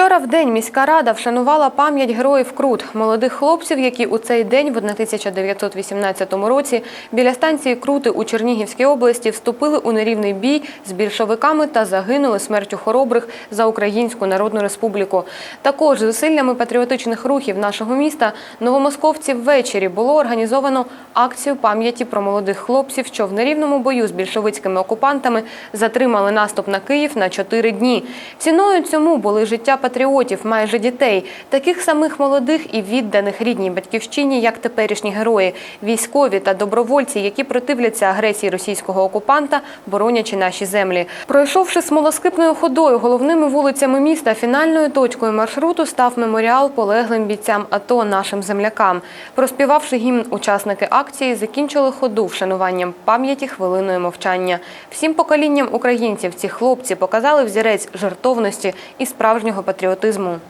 Вчора в день міська рада вшанувала пам'ять героїв Крут, молодих хлопців, які у цей день в 1918 році біля станції Крути у Чернігівській області вступили у нерівний бій з більшовиками та загинули смертю хоробрих за Українську Народну Республіку. Також зусиллями патріотичних рухів нашого міста новомосковці ввечері було організовано акцію пам'яті про молодих хлопців, що в нерівному бою з більшовицькими окупантами затримали наступ на Київ на чотири дні. Ціною цьому були життя патріотів, майже дітей, таких самих молодих і відданих рідній батьківщині, як теперішні герої, військові та добровольці, які противляться агресії російського окупанта, боронячи наші землі. Пройшовши смолоскипною ходою головними вулицями міста, фінальною точкою маршруту став меморіал полеглим бійцям АТО нашим землякам. Проспівавши гімн, учасники акції закінчили ходу вшануванням пам'яті хвилиною мовчання. Всім поколінням українців ці хлопці показали взірець жертовності і справжнього патріотизму.